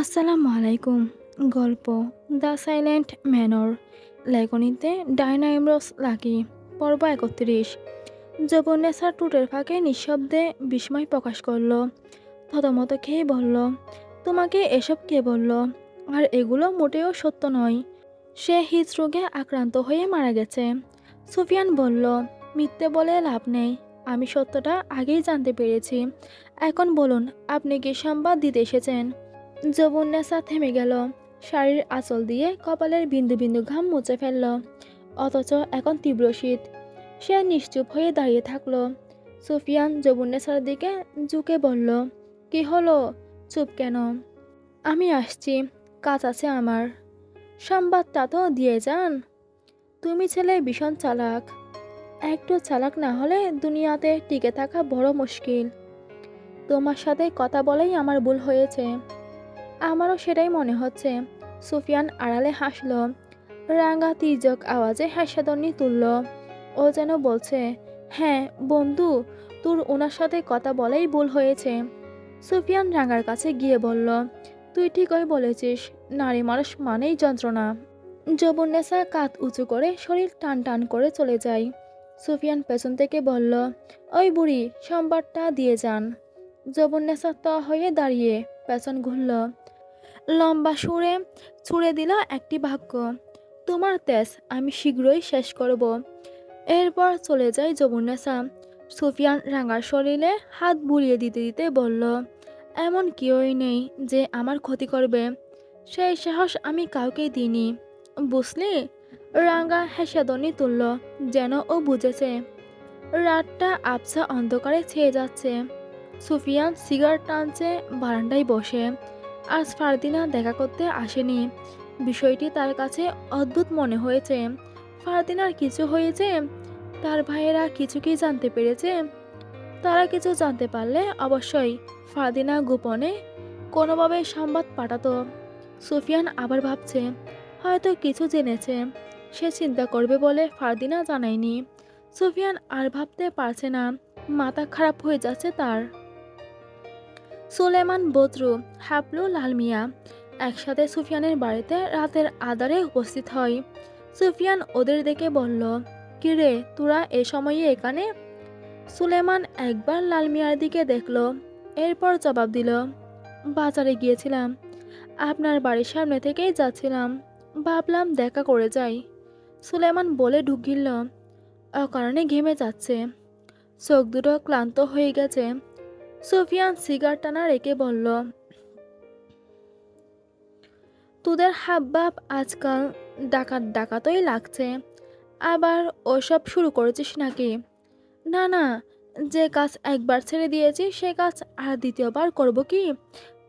আসসালামু আলাইকুম। গল্প দ্য সাইলেন্ট ম্যানর লেখনীতে ডায়না লাকি, পর্ব একত্রিশ। যবনেসার টুটের ফাঁকে নিঃশব্দে বিস্ময় প্রকাশ করল। থতমত খেয়ে বলল, তোমাকে এসব কে বলল? আর এগুলো মোটেও সত্য নয়। সে হৃদরোগে আক্রান্ত হয়ে মারা গেছে। সুফিয়ান বলল, মিথ্যে বলে লাভ নেই। আমি সত্যটা আগেই জানতে পেরেছি। এখন বলুন, আপনি কি সংবাদ দিতে এসেছেন? যবুন্নেসা থেমে গেল। শাড়ির আঁচল দিয়ে কপালের বিন্দু বিন্দু ঘাম মুছে ফেলল। অথচ এখন তীব্র শীত। সে নিশ্চুপ হয়ে দাঁড়িয়ে থাকল। সুফিয়ান যবুন্নেসার দিকে ঝুঁকে বলল, কি হলো? চুপ কেন? আমি আসছি। কাজ আছে আমার। সংবাদটা তো দিয়ে যান। তুমি ছেলে ভীষণ চালাক। একটু চালাক না হলে দুনিয়াতে টিকে থাকা বড় মুশকিল। তোমার সাথে কথা বলেই আমার ভুল হয়েছে। আমারও সেটাই মনে হচ্ছে। সুফিয়ান আড়ালে হাসল। রাঙা তির্যক আওয়াজে হাস্যাদনি তুলল। ও যেন বলছে হ্যাঁ বন্ধু, তোর ওনার সাথে কথা বলেই ভুল হয়েছে। সুফিয়ান রাঙার কাছে গিয়ে বলল, তুই ঠিকই বলেছিস, নারী মানুষ মানেই যন্ত্রণা। যবনেসা কাত উঁচু করে শরীর টান টান করে চলে যায়। সুফিয়ান পেছন থেকে বলল, ওই বুড়ি, সোমবারটা দিয়ে যান। যবনেসা ত হয়ে দাঁড়িয়ে পেছন ঘুরল। লম্বা সুরে ছুঁড়ে দিল একটি বাক্য। তোমার তেজ আমি শীঘ্রই শেষ করব। এরপর চলে যায় যমুনেসা। সুফিয়ান রাঙার শরীরে হাত বুলিয়ে দিতে দিতে বলল, এমন কেউই নেই যে আমার ক্ষতি করবে। সেই সাহস আমি কাউকে দিইনি। বুঝলি? রাঙ্গা হেসাদনি তুলল, যেন ও বুঝেছে। রাতটা আবছা অন্ধকারে ছেয়ে যাচ্ছে। সুফিয়ান সিগারেট টানছে, বারান্দায় বসে। আজ ফারদিনা দেখা করতে আসেনি। বিষয়টি তার কাছে অদ্ভুত মনে হয়েছে। ফারদিনার কিছু হয়েছে, তার ভাইয়েরা কিছু কি জানতে পেরেছে? তারা কিছু জানতে পারলে অবশ্যই ফারদিনা গোপনে কোনোভাবে সংবাদ পাঠাতো। সুফিয়ান আবার ভাবছে, হয়তো কিছু জেনেছে, সে চিন্তা করবে বলে ফারদিনা জানায়নি। সুফিয়ান আর ভাবতে পারছে না, মাথা খারাপ হয়ে যাচ্ছে তার। সুলেমান, বদরু, হাবলু, লালমিয়া একসাথে সুফিয়ানের বাড়িতে রাতের আদারে উপস্থিত হয়। সুফিয়ান ওদের দেখে বলল কিরে তোরা এ সময়ে এখানে? সুলেমান একবার লালমিয়ার দিকে দেখল, এরপর জবাব দিল, বাজারে গিয়েছিলাম। আপনার বাড়ির সামনে থেকেই যাচ্ছিলাম। ভাবলাম দেখা করে যাই। সুলেমান বলে ঢুকিল অকারণে ঘেমে যাচ্ছে। চোখ দুটো ক্লান্ত হয়ে গেছে। সুফিয়ান সিগার টানা রেখে বলল, তোদের হাববাব আজকাল ডাকাত ডাকাতই লাগছে। আবার ওসব শুরু করেছিস নাকি? না না, যে কাজ একবার ছেড়ে দিয়েছি, সে কাজ আর দ্বিতীয়বার করব কি?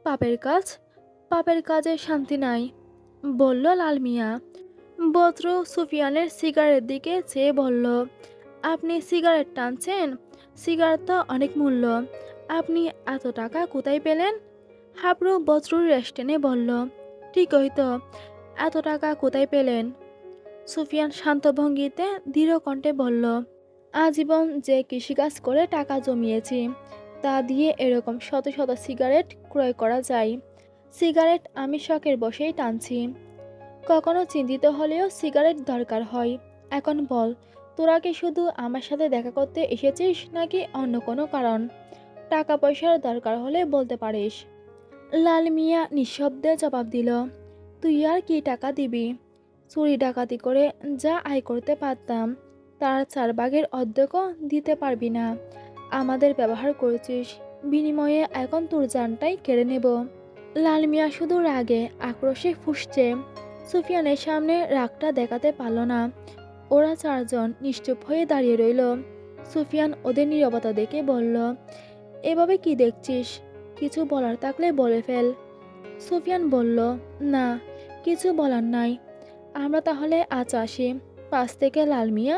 পাপের কাজ? পাপের কাজে শান্তি নাই, বলল লাল মিয়া। বদ্র সুফিয়ানের সিগারের দিকে চেয়ে বলল, আপনি সিগারেট টানছেন? সিগারেট তো অনেক মূল্য। আপনি এত টাকা কোথায় পেলেন? হাবরু বজ্রুর রেস্টেনে বলল, ঠিকই তো, এত টাকা কোথায় পেলেন? সুফিয়ান শান্ত ভঙ্গিতে দৃঢ় কণ্ঠে বলল, আজীবন যে কৃষিকাজ করে টাকা জমিয়েছি, তা দিয়ে এরকম শত শত সিগারেট ক্রয় করা যায়। সিগারেট আমি শখের বসেই টানছি। কখনো চিন্তিত হলেও সিগারেট দরকার হয়। এখন বল, তোরা কি শুধু আমার সাথে দেখা করতে এসেছিস নাকি অন্য কোনো কারণ? টাকা পয়সার দরকার হলে বলতে পারিস। লাল মিয়া নিঃশব্দে জবাব দিল, তুই আর কি টাকা দিবি? চুরি ডাকাতি করে যা আয় করতে পারতাম, তার চার ভাগের অর্ধেকও দিতে পারবি না। আমাদের ব্যবহার করেছিস, বিনিময়ে এখন তোর জানটাই কেড়ে নেব। লাল মিয়া শুধু রাগে, আক্রোশে ফুসছে। সুফিয়ানের সামনে রাগটা দেখাতে পারল না। ওরা চারজন নিশ্চুপ হয়ে দাঁড়িয়ে রইল। সুফিয়ান ওদের নীরবতা দেখে বলল এভাবে কি দেখছিস? কিছু বলার থাকলে বলে ফেল। সুফিয়ান বলল, না, কিছু বলার নাই। আমরা তাহলে আজ আসি। পাশ থেকে লাল মিয়া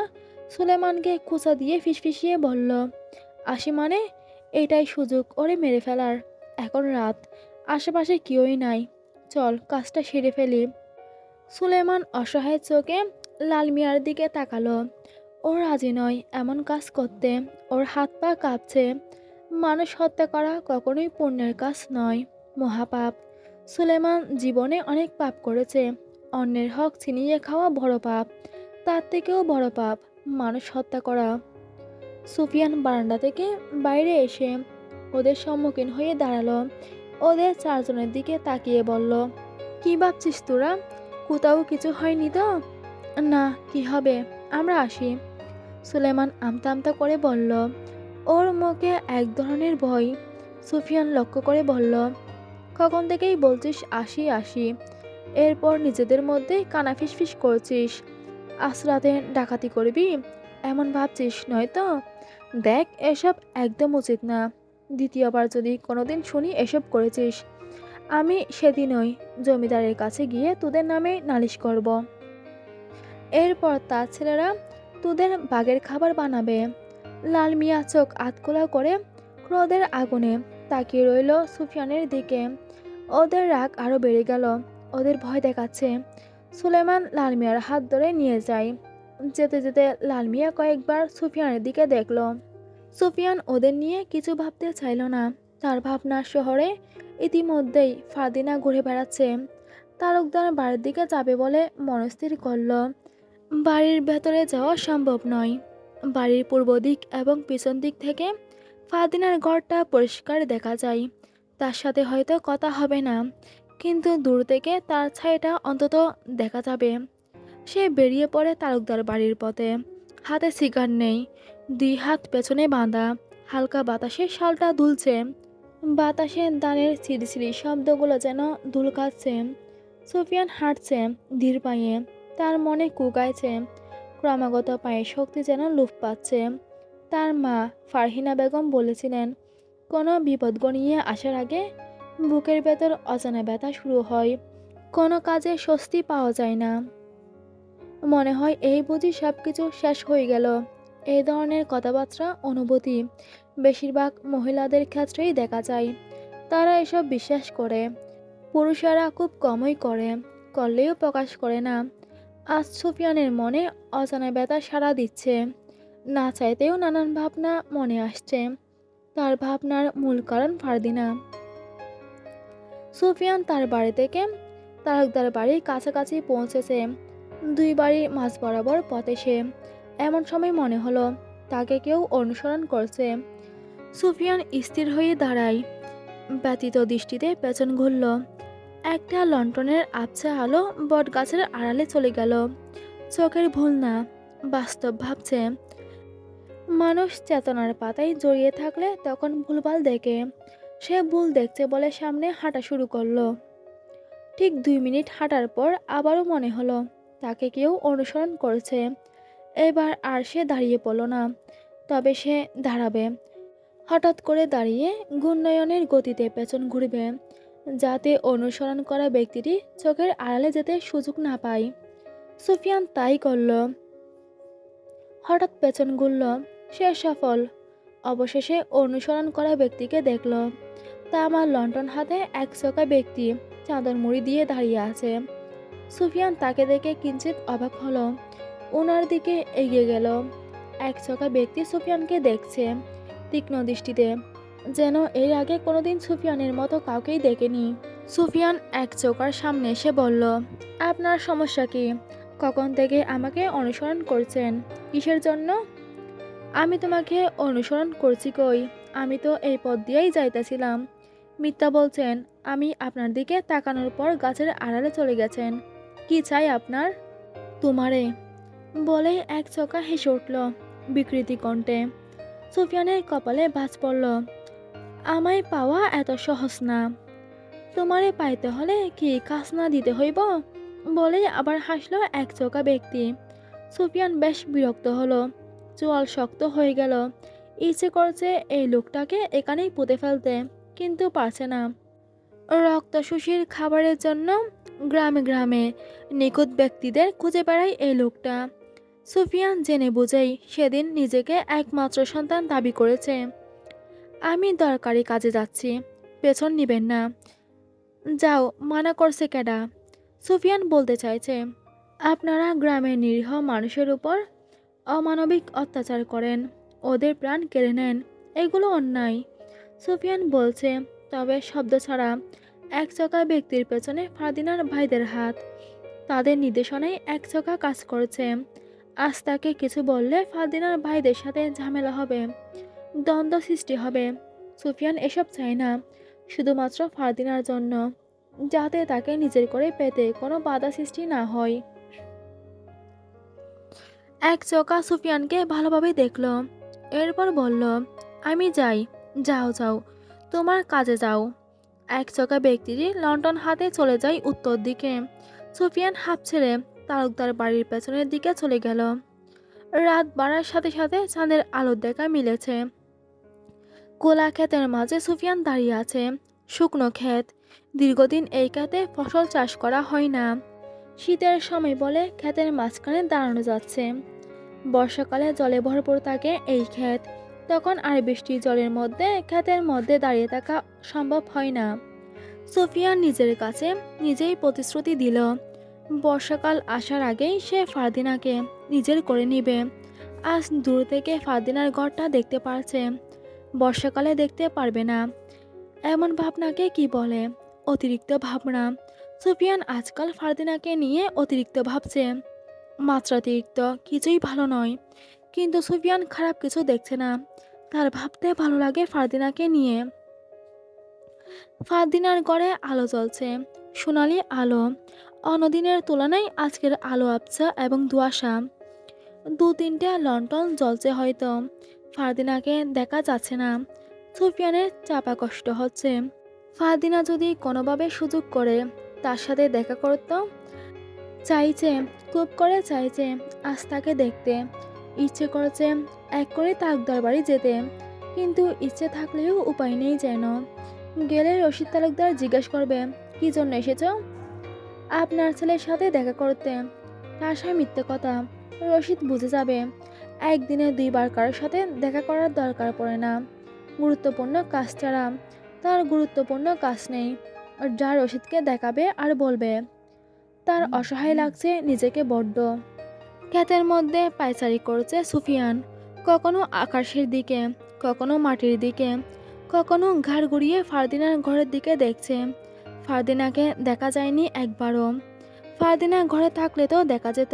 সুলেমানকে খোঁচা দিয়ে ফিসফিসিয়ে বলল, আসি মানে? এটাই সুযোগ ওরে মেরে ফেলার। এখন রাত, আশেপাশে কেউই নাই। চল, কাজটা সেরে ফেলি। সুলেমান অসহায় চোখে লাল মিয়ার দিকে তাকালো। ও রাজি নয় এমন কাজ করতে। ওর হাত পা কাঁপছে। মানুষ হত্যা করা কখনোই পুণ্যের কাজ নয়। মহাপাপ। সুলেমান জীবনে অনেক পাপ করেছে। অন্যের হক ছিনিয়ে খাওয়া বড় পাপ, তার থেকেও বড় পাপ মানুষ হত্যা করা। সুফিয়ান বারান্দা থেকে বাইরে এসে ওদের সম্মুখীন হয়ে দাঁড়াল। ওদের চারজনের দিকে তাকিয়ে বলল, কি ভাবছিস তোরা? কোথাও কিছু হয়নি তো? না, কি হবে? আমরা আসি। সুলেমান আমতা আমতা করে বলল ওর মুখে এক ধরনের ভয় সুফিয়ান লক্ষ্য করে বলল, কখন থেকেই বলছিস আসি আসি। এরপর নিজেদের মধ্যে কানা ফিসফিস করছিস। আজ রাতে ডাকাতি করবি? এমন ভাবছিস নয়তো দেখ, এসব একদম উচিত না। দ্বিতীয়বার যদি কোনোদিন শুনি এসব করেছিস, আমি সেদিনই জমিদারের কাছে গিয়ে তোদের নামে নালিশ করব। এরপর তার ছেলেরা তোদের বাঘের খাবার বানাবে। লাল মিয়া চোখ আতকোলা করে ক্রোধের আগুনে তাকিয়ে রইল সুফিয়ানের দিকে। ওদের রাগ আরও বেড়ে গেল। ওদের ভয় দেখাচ্ছে। সুলেমান লাল মিয়ার হাত ধরে নিয়ে যায়। যেতে যেতে লাল মিয়া কয়েকবার সুফিয়ানের দিকে দেখল। সুফিয়ান ওদের নিয়ে কিছু ভাবতে চাইল না। তার ভাবনা শহরে ইতিমধ্যেই ফারদিনা ঘুরে বেড়াচ্ছে। তালুকদার বাড়ির দিকে যাবে বলে মনস্থির করল। বাড়ির ভেতরে যাওয়া সম্ভব নয়। বাড়ির পূর্ব দিক এবং পিছন দিক থেকে ফাদিনার ঘরটা পরিষ্কার দেখা যায়। তার সাথে হয়তো কথা হবে না, কিন্তু দূর থেকে তার ছায়াটা অন্তত দেখা যাবে। সে বেরিয়ে পড়ে তালুকদার বাড়ির পথে। হাতে সিগার নেই, দুই হাত পেছনে বাঁধা, হালকা বাতাসে শালটা দুলছে। বাতাসে দানের সিঁড়ি শব্দগুলো যেন দুলকাচ্ছে। সুফিয়ান হাঁটছে ধীর পায়ে, তার মনে কুকাইছে ক্রমাগত পায়ে শক্তি যেন লুফ পাচ্ছে। তার মা ফারহিনা বেগম বলেছিলেন, কোনো বিপদ গণিয়ে আসার আগে বুকের ভেতর অজানা ব্যথা শুরু হয়। কোনো কাজে স্বস্তি পাওয়া যায় না। মনে হয় এই বুঝি সব কিছু শেষ হয়ে গেল। এই ধরনের কথাবার্তা অনুভূতি বেশিরভাগ মহিলাদের ক্ষেত্রেই দেখা যায়। তারা এসব বিশ্বাস করে। পুরুষেরা খুব কমই করে, করলেও প্রকাশ করে না। আজ সুফিয়ানের মনে অজানা ব্যথা সাড়া দিচ্ছে। না চাইতেও নানান ভাবনা মনে আসছে। তার ভাবনার মূল কারণ ফারদিনা। সুফিয়ান তার বাড়ি থেকে তারকদার বাড়ির কাছাকাছি পৌঁছেছে। দুই বাড়ির মাঝ বরাবর পথে সে। এমন সময় মনে হলো, তাকে কেউ অনুসরণ করছে। সুফিয়ান স্থির হয়ে দাঁড়ায়। ব্যতীত দৃষ্টিতে পেছন ঘুরল। একটা লন্ঠনের আবছা আলো বট গাছের আড়ালে চলে গেল। চোখের ভুল না, বাস্তব ভাবছে। মানুষ চেতনার পাতায় জড়িয়ে থাকলে তখন ভুলভাল দেখে। সে ভুল দেখছে বলে সামনে হাঁটা শুরু করল। ঠিক দুই মিনিট হাঁটার পর আবারও মনে হলো, তাকে কেউ অনুসরণ করছে। এবার আর সে দাঁড়িয়ে পড়ল না, তবে সে দাঁড়াবে। হঠাৎ করে দাঁড়িয়ে ঘূর্ণয়নের গতিতে পেছন ঘুরবে। যাতে অনুসরণ করা ব্যক্তিটি চোখের আড়ালে যেতে সুযোগ না পায়। সুফিয়ান তাই করল। হঠাৎ পেছন ঘুরল। সে সফল। অবশেষে অনুসরণ করা ব্যক্তিকে দেখল। তা আমার লন্ডন হাতে এক চোখা ব্যক্তি চাদর মুড়ি দিয়ে দাঁড়িয়ে আছে। সুফিয়ান তাকে দেখে কিঞ্চিত অবাক হলো। ওনার দিকে এগিয়ে গেল। এক চোখা ব্যক্তি সুফিয়ানকে দেখছে তীক্ষ্ণ দৃষ্টিতে। যেন এর আগে কোনোদিন সুফিয়ানের মতো কাউকেই দেখেনি। সুফিয়ান এক চোখার সামনে এসে বলল, আপনার সমস্যা কি? কখন থেকে আমাকে অনুসরণ করছেন? কিসের জন্য? আমি তোমাকে অনুসরণ করছি কই? আমি তো এই পথ দিয়েই যাইতেছিলাম। মিথ্যা বলছেন, আমি আপনার দিকে তাকানোর পর গাছের আড়ালে চলে গেছেন। কি চাই আপনার? তোমারে বলেই এক চোখা হেসে উঠল বিকৃতি কণ্ঠে। সুফিয়ানের কপালে ভাঁজ পড়ল আমায় পাওয়া এত সহজ না। তোমারে পাইতে হলে কি খাসনা দিতে হইব? বলেই আবার হাসলো এক চোখা ব্যক্তি। সুফিয়ান বেশ বিরক্ত হলো। চোয়াল শক্ত হয়ে গেল। ইচ্ছে করছে এই লোকটাকে এখানেই পুঁতে ফেলতে, কিন্তু পারছে না। রক্তশোষীর খাবারের জন্য গ্রামে গ্রামে নিখুঁত ব্যক্তিদের খুঁজে বেড়ায় এই লোকটা। সুফিয়ান জেনে বুঝেই সেদিন নিজেকে একমাত্র সন্তান দাবি করেছে। আমি দরকারি কাজে যাচ্ছি। পেছন নিবেন না। যাও, মানা করছে কেডা সুফিয়ান বলতে চাইছে, আপনারা গ্রামের নিরীহ মানুষের উপর অমানবিক অত্যাচার করেন। ওদের প্রাণ কেড়ে নেন। এগুলো অন্যায়। সুফিয়ান বলছে, তবে শব্দ ছাড়া এক চকা ব্যক্তির পেছনে ফারদিনার ভাইদের হাত। তাদের নির্দেশনায় এক চকা কাজ করছে। আজ তাকে কিছু বললে ফারদিনার ভাইদের সাথে ঝামেলা হবে। দ্বন্দ্ব সৃষ্টি হবে। সুফিয়ান এসব চায় না। শুধুমাত্র ফারদিনার জন্য, যাতে তাকে নিজের করে পেতে কোনো বাধা সৃষ্টি না হয়। এক চোকা সুফিয়ানকে ভালোভাবে দেখল। এরপর বলল, আমি যাই, যাও যাও, তোমার কাজে যাও। এক চোকা ব্যক্তিটি লন্ডন হাতে চলে যায় উত্তর দিকে। সুফিয়ান হাফ ছেড়ে তালুকদার বাড়ির পেছনের দিকে চলে গেল। রাত বাড়ার সাথে সাথে চাঁদের আলোর দেখা মিলেছে। কোলা ক্ষেতের মাঝে সুফিয়ান দাঁড়িয়ে আছে। শুকনো ক্ষেত। দীর্ঘদিন এই ক্ষেতে ফসল চাষ করা হয় না। শীতের সময় বলে ক্ষেতের মাঝখানে দাঁড়ানো যাচ্ছে। বর্ষাকালে জলে ভরপুর থাকে এই ক্ষেত। তখন আর বৃষ্টির জলের মধ্যে, ক্ষেতের মধ্যে দাঁড়িয়ে থাকা সম্ভব হয় না। সুফিয়ান নিজের কাছে নিজেই প্রতিশ্রুতি দিল। বর্ষাকাল আসার আগেই সে ফারদিনাকে নিজের করে নিবে। আজ দূর থেকে ফারদিনার ঘরটা দেখতে পারছে। বর্ষাকালে দেখতে পারবে না। এমন ভাবনাকে কি বলে? অতিরিক্ত ভাবনা। সুফিয়ান আজকাল ফারদিনাকে নিয়ে অতিরিক্ত ভাবছে। মাত্রাতিরিক্ত কিছুই ভালো নয়। কিন্তু সুফিয়ান খারাপ কিছু দেখছে না। তার ভাবতে ভালো লাগে ফারদিনাকে নিয়ে। ফারদিনার গড়ে আলো জ্বলছে। সোনালি আলো। অন্যদিনের তুলনায় আজকের আলো আবছা এবং দুয়াশা দু তিনটে লন্ঠন জ্বলছে হয়তো। ফারদিনাকে দেখা যাচ্ছে না। সুফিয়ানের চাপা কষ্ট হচ্ছে। ফারদিনা যদি কোনোভাবে সুযোগ করে, তার সাথে দেখা করতো? চাইছে, খুব করে চাইছে আজ তাকে দেখতে। ইচ্ছে করেছে এক করে তাকদার বাড়ি যেতে। কিন্তু ইচ্ছে থাকলেও উপায় নেই যেন। গেলে রশিদ তালুকদার জিজ্ঞেস করবে, কি জন্য এসেছ? আপনার ছেলের সাথে দেখা করতে। আশায় মিথ্যে কথা। রশিদ বুঝে যাবে। একদিনে দুইবার কারোর সাথে দেখা করার দরকার পড়ে না। গুরুত্বপূর্ণ কাজ ছাড়া তার গুরুত্বপূর্ণ কাজ নেই। যা রশিদকে দেখাবে আর বলবে, তার অসহায় লাগছে নিজেকে বড্ড। ক্ষেতের মধ্যে পায়চারি করছে সুফিয়ান। কখনো আকাশের দিকে, কখনো মাটির দিকে, কখনো ঘাড় ঘুরিয়ে ফারদিনার ঘরের দিকে দেখছে। ফারদিনাকে দেখা যায়নি একবারও। ফারদিনা ঘরে থাকলে তো দেখা যেত,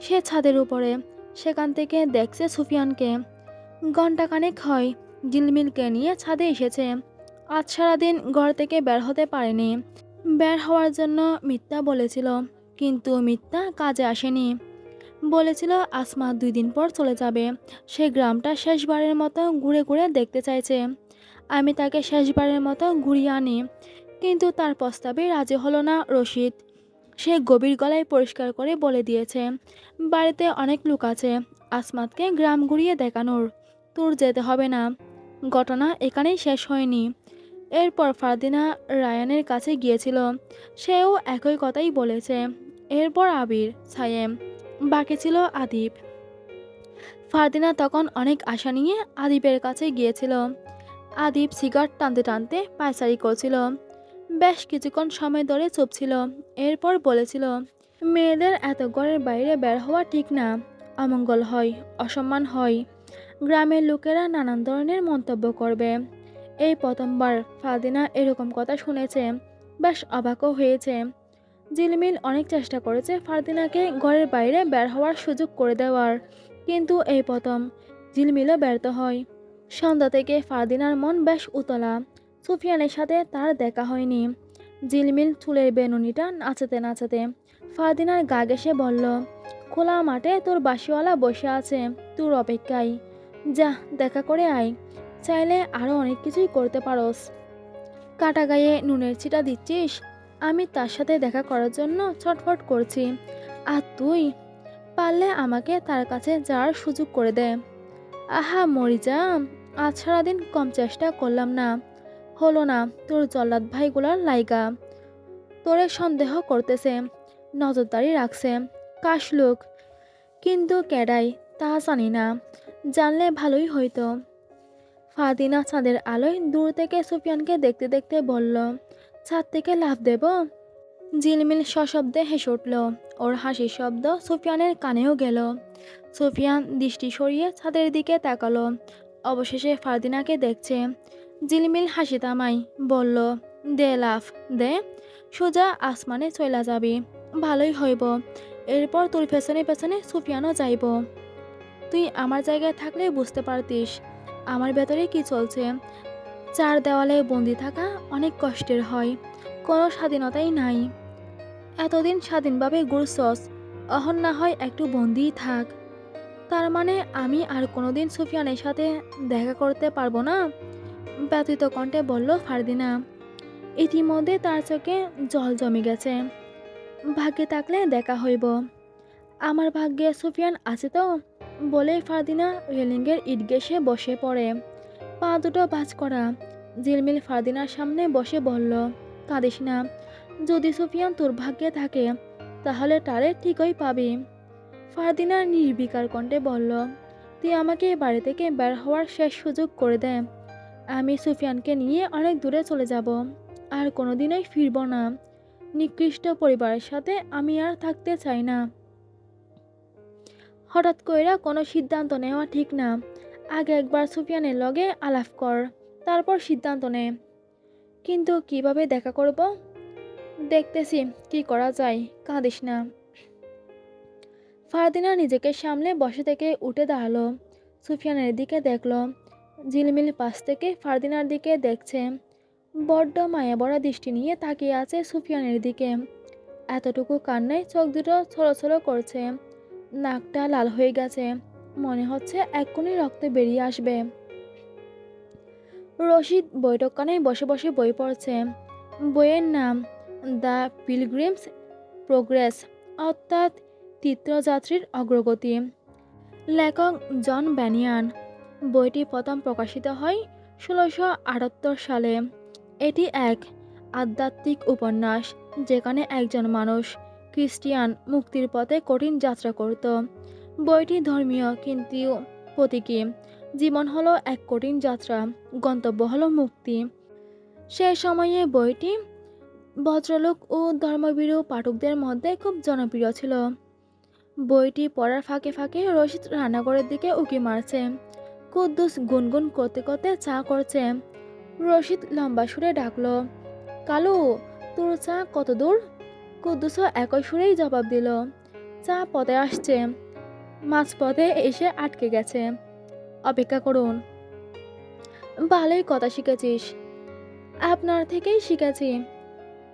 সে ছাদের উপরে সেখান থেকে দেখছে সুফিয়ানকে। ঘণ্টাখানেক হয় জিলমিলকে নিয়ে ছাদে এসেছে। আজ সারাদিন ঘর থেকে বের হতে পারেনি। বের হওয়ার জন্য মিথ্যা বলেছিল, কিন্তু মিথ্যা কাজে আসেনি। বলেছিল, আসমা দুই দিন পর চলে যাবে। সে গ্রামটা শেষবারের মতো ঘুরে ঘুরে দেখতে চাইছে। আমি তাকে শেষবারের মতো ঘুরিয়ে আনি, কিন্তু তার প্রস্তাবে রাজি হলো না রশিদ। সে গভীর গলায় পরিষ্কার করে বলে দিয়েছে, বাড়িতে অনেক লোক আছে, আসমাতকে গ্রাম ঘুরিয়ে দেখানোর। তোর যেতে হবে না। ঘটনা এখানেই শেষ হয়নি। এরপর ফারদিনা রায়ানের কাছে গিয়েছিল। সেও একই কথাই বলেছে। এরপর আবির, সায়েম, বাকি ছিল আদিব। ফারদিনা তখন অনেক আশা নিয়ে আদিবের কাছে গিয়েছিল। আদিব সিগারেট টানতে টানতে পায়চারি করছিল। বেশ কিছুক্ষণ সময় ধরে চুপ ছিল। এরপর বলেছিল, মেয়েদের এত ঘরের বাইরে বের হওয়া ঠিক না। অমঙ্গল হয়, অসম্মান হয়। গ্রামের লোকেরা নানান ধরনের মন্তব্য করবে। এই প্রথমবার ফাদিনা এরকম কথা শুনেছে। বেশ অবাকও হয়েছে। জিলমিল অনেক চেষ্টা করেছে ফারদিনাকে ঘরের বাইরে বের হওয়ার সুযোগ করে দেওয়ার। কিন্তু এই প্রথম জিলমিলও ব্যর্থ হয়। সন্ধ্যা থেকে ফারদিনার মন বেশ উতলা। সুফিয়ানের সাথে তার দেখা হয়নি। জিলমিল চুলের বেনুনিটা নাচাতে নাচাতে ফারদিনার গা ঘেসে বলল, খোলা মাঠে তোর বাসিওয়ালা বসে আছে, তোর অপেক্ষায়। যা, দেখা করে আয়। চাইলে আরও অনেক কিছুই করতে পারোস। কাটা গায়ে নুনের ছিটা দিচ্ছিস? আমি তার সাথে দেখা করার জন্য ছটফট করছি। আর তুই? পারলে আমাকে তার কাছে যাওয়ার সুযোগ করে দে। আহা মরি যা আজ সারাদিন কম চেষ্টা করলাম না। হলো না তোর জল্লাদ ভাইগুলার লাইগা। তোরে সন্দেহ করতেছে, নজরদারি রাখছে। কাশ লোক, কিন্তু কেডাই তা জানি না, জানলে ভালোই হইতো। ফাদিনা চাঁদের আলোয় দূর থেকে সুফিয়ানকে দেখতে দেখতে বলল, ছাদ থেকে লাভ দেব? জিলমিল সশব্দে হেসে উঠল, ওর হাসির শব্দ সুফিয়ানের কানেও গেল। সুফিয়ান দৃষ্টি সরিয়ে ছাদের দিকে তাকালো, অবশেষে ফারদিনাকে দেখছে। জিলমিল হাসি থামাই, বলল, দে লাফ, দে, সোজা আসমানে চইলা যাবি, ভালোই হইব। এরপর তোর পেছনে পেছনে সুফিয়ানও যাইব। তুই আমার জায়গায় থাকলে বুঝতে পারতিস, আমার ভেতরে কি চলছে। চার দেওয়ালে বন্দি থাকা অনেক কষ্টের হয়, কোনো স্বাধীনতাই নাই। এতদিন স্বাধীনভাবে ঘুরছস, অহন না হয় একটু বন্দিই থাক। তার মানে আমি আর কোনোদিন সুফিয়ানের সাথে দেখা করতে পারব না? ব্যথিত কণ্ঠে বলল, ফারদিনা, ইতিমধ্যে তার চোখে জল জমে গেছে। ভাগ্যে থাকলে দেখা হইব। আমার ভাগ্যে সুফিয়ান আছে তো? বলেই ফারদিনা রেলিংয়ের ইট ইটগেসে বসে পড়ে। পা দুটো বাজ করা। ঝিলমিল ফারদিনার সামনে বসে বলল, কাঁদিস না। যদি সুফিয়ান তোর ভাগ্যে থাকে, তাহলে তারে ঠিকই পাবি। ফারদিনা নির্বিকার কণ্ঠে বলল, তুই আমাকে বাড়ি থেকে বের হওয়ার শেষ সুযোগ করে দে। আমি সুফিয়ানকে নিয়ে অনেক দূরে চলে যাব। আর কোনোদিনই ফিরব না। নিকৃষ্ট পরিবারের সাথে আমি আর থাকতে চাই না। হঠাৎ কইরা কোনো সিদ্ধান্ত নেওয়া ঠিক না। আগে একবার সুফিয়ানের লগে আলাপ কর, তারপর সিদ্ধান্ত নে। কিন্তু কীভাবে দেখা করব? দেখতেছি কি করা যায়, কাঁদিস না। ফারদিনা নিজেকে সামলে বসে থেকে উঠে দাঁড়াল। সুফিয়ানের দিকে দেখল। ঝিলমিল পাশ থেকে ফারদিনার দিকে দেখছে বড্ড মায়া বড়া দৃষ্টি নিয়ে তাকিয়ে আছে সুফিয়ানের দিকে। এতটুকু কান্নায় চোখ দুটো ছড়ো করছে। নাকটা লাল হয়ে গেছে। মনে হচ্ছে এক্ষুনি রক্ত বেরিয়ে আসবে। রশিদ বৈঠকখানায় বসে বসে বই পড়ছে। বইয়ের নাম, দ্য পিলগ্রিমস প্রোগ্রেস, অর্থাৎ তীর্থযাত্রীর অগ্রগতি। লেখক জন ব্যানিয়ান। বইটি প্রথম প্রকাশিত হয় ষোলোশো আটাত্তর সালে। এটি এক আধ্যাত্মিক উপন্যাস যেখানে একজন মানুষ খ্রিস্টিয়ান মুক্তির পথে কঠিন যাত্রা করত। বইটি ধর্মীয় কিন্তু প্রতীকী। জীবন হলো এক কঠিন যাত্রা, গন্তব্য হলো মুক্তি। সে সময়ে বইটি ভদ্রলোক ও ধর্মবীরু পাঠকদের মধ্যে খুব জনপ্রিয় ছিল। বইটি পড়ার ফাঁকে ফাঁকে রশিদ রান্নাঘরের দিকে উঁকি মারছে। কুদ্দুস গুনগুন করতে করতে চা করছে। রশিদ লম্বা সুরে ডাকলো, কালু, তোর চা কত দূর? কুদ্দুসও একই সুরেই জবাব দিল, চা পথে আসছে। মাছ পথে এসে আটকে গেছে। অপেক্ষা করুন। ভালোই কথা শিখেছিস। আপনার থেকেই শিখেছি।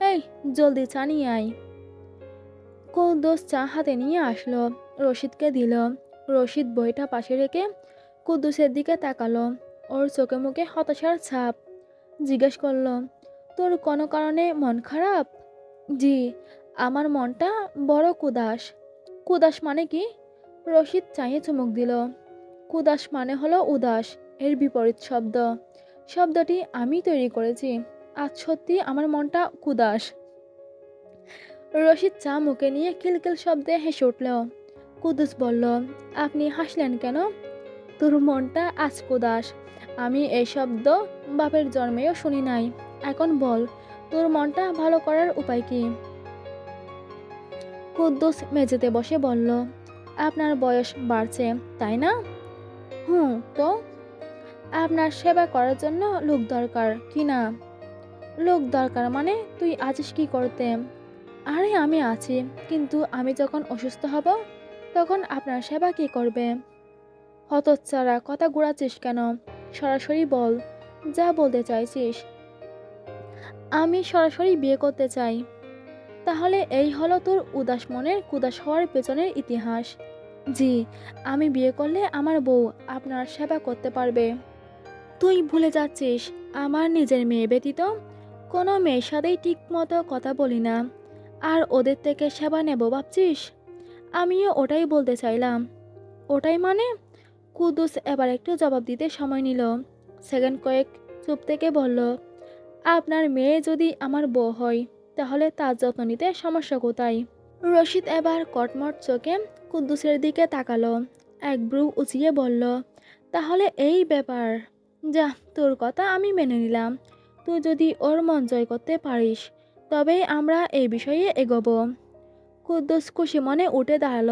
এই, জলদি চা নিয়ে আয়। কুদ্দুস চা হাতে নিয়ে আসলো। রশিদকে দিল। রশিদ বইটা পাশে রেখে কুদ্দুসের দিকে তাকালো। ওর চোখে মুখে হতাশার ছাপ। জিজ্ঞেস করল, তোর কোনো কারণে মন খারাপ? জি, আমার মনটা বড় কুদাস। কুদাস মানে কি? রশিদ চাইয়ে চুমুক দিল। কুদাস মানে হলো উদাস, এর বিপরীত শব্দ। শব্দটি আমি তৈরি করেছি, আজ সত্যি আমার মনটা কুদাস। রশিদ চা মুখে নিয়ে কিলকিল শব্দে হেসে উঠল। কুদুস বলল, আপনি হাসলেন কেন? তোর মনটা আজ কুদাস আমি এই শব্দ বাপের জন্মেও শুনি নাই। এখন বল, তোর মনটা ভালো করার উপায় কি? কুদ্দুস মেঝেতে বসে বলল, আপনার বয়স বাড়ছে, তাই না? হুম, তো? আপনার সেবা করার জন্য লোক দরকার, কি না? লোক দরকার মানে তুই আছিস কি করতে? আরে, আমি আছি, কিন্তু আমি যখন অসুস্থ হব, তখন আপনার সেবা কি করবে? হতচ্ছাড়া কথা ঘুরাচ্ছিস কেন? সরাসরি বল। যা বলতে চাইছিস। আমি সরাসরি বিয়ে করতে চাই। তাহলে এই হলো তোর উদাস মনের কুদাস হওয়ার পেছনের ইতিহাস। জি, আমি বিয়ে করলে আমার বউ আপনার সেবা করতে পারবে। তুই ভুলে যাচ্ছিস, আমার নিজের মেয়ে ব্যতীত কোনো মেয়ের সাথেই ঠিক মতো কথা বলি না। আর ওদের থেকে সেবা নেব ভাবছিস? আমিও ওটাই বলতে চাইলাম। ওটাই মানে? কুদুস এবার একটু জবাব দিতে সময় নিল। সেকেন্ড কয়েক চুপ থেকে বলল, আপনার মেয়ে যদি আমার বউ হয়, তাহলে তার যত্ন নিতে সমস্যা কোথায়? রশিদ এবার কটমট চোখে কুদ্দুসের দিকে তাকালো। এক ব্রু উঁচিয়ে বলল, তাহলে এই ব্যাপার। যা, তোর কথা আমি মেনে নিলাম। তুই যদি ওর মন জয় করতে পারিস তবেই আমরা এই বিষয়ে এগোবো। কুদ্দুস খুশি মনে উঠে দাঁড়াল।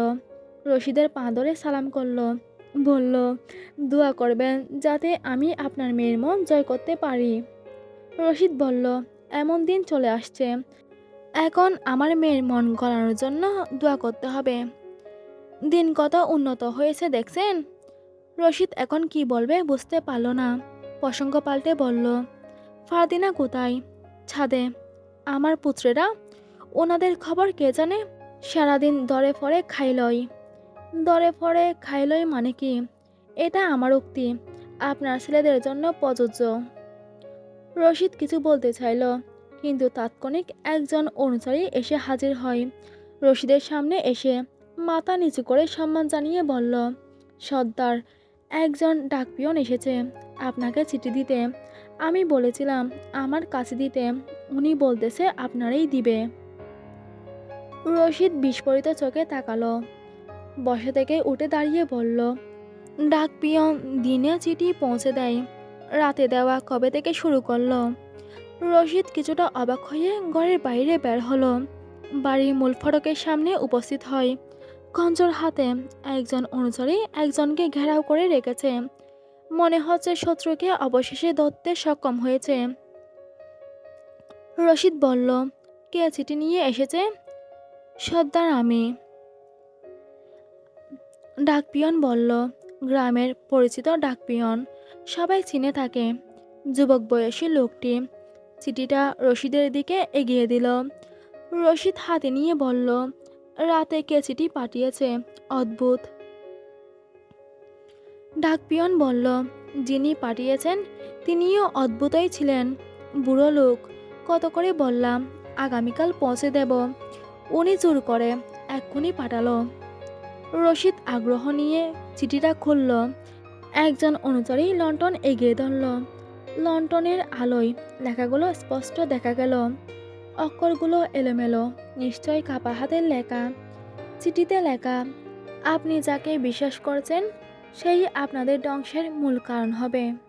রশিদের পা ধরে সালাম করল বলল, দোয়া করবেন যাতে আমি আপনার মেয়ের মন জয় করতে পারি। রশিদ বলল, এমন দিন চলে আসছে। এখন আমার মেয়ের মন গলানোর জন্য দোয়া করতে হবে। দিন কত উন্নত হয়েছে দেখছেন? রশিদ এখন কি বলবে বুঝতে পারল না। প্রসঙ্গ পাল্টে বলল ফারদিনা কোথায়? ছাদে। আমার পুত্রেরা, ওনাদের খবর কে জানে? সারাদিন দরে ফরে খাইলই। দরে ফরে খাইলই মানে কি? এটা আমার উক্তি। আপনার ছেলেদের জন্য প্রযোজ্য। রশিদ কিছু বলতে চাইল, কিন্তু তাৎক্ষণিক একজন অনুসারী এসে হাজির হয়। রশিদের সামনে এসে মাথা নিচু করে সম্মান জানিয়ে বলল, সর্দার, একজন ডাকপিয়ন এসেছে। আপনাকে চিঠি দিতে। আমি বলেছিলাম আমার কাছে দিতে। উনি বলতেছে আপনারই দিবে। রশিদ বিস্ফোরিত চোখে তাকালো। বসা থেকে উঠে দাঁড়িয়ে বলল ডাকপিয়ন দিনে চিঠি পৌঁছে দেয়। রাতে দেওয়া কবে থেকে শুরু করল? রশিদ কিছুটা অবাক হয়ে ঘরের বাইরে বের হলো। বাড়ির মূল ফটকের সামনে উপস্থিত হয়। খঞ্জর হাতে একজন অনুচরী একজনকে ঘেরাও করে রেখেছে। মনে হচ্ছে শত্রুকে অবশেষে ধরতে সক্ষম হয়েছে। রশিদ বলল, কে চিঠি নিয়ে এসেছে? সর্দার আমি। ডাকপিয়ন বলল, গ্রামের পরিচিত ডাকপিয়ন। সবাই চিনে থাকে। যুবক বয়সী লোকটি চিঠিটা রশিদের দিকে এগিয়ে দিল। রশিদ হাতে নিয়ে বলল, রাতে কে চিঠি পাঠিয়েছে? অদ্ভুত। ডাকপিয়ন বলল, যিনি পাঠিয়েছেন তিনিও অদ্ভুতই ছিলেন। বুড়ো লোক, কত করে বললাম, আগামীকাল পৌঁছে দেব। উনি জোর করে এক্ষুনি পাঠালো। রশিদ আগ্রহ নিয়ে চিঠিটা খুলল। একজন অনুচারী লন্ডন এগিয়ে ধরল। লন্ডনের আলোয় লেখাগুলো স্পষ্ট দেখা গেল। অক্ষরগুলো এলোমেলো, নিশ্চয় কাপা হাতের লেখা। চিঠিতে লেখা, আপনি যাকে বিশ্বাস করছেন, সেই আপনাদের ধ্বংসের মূল কারণ হবে।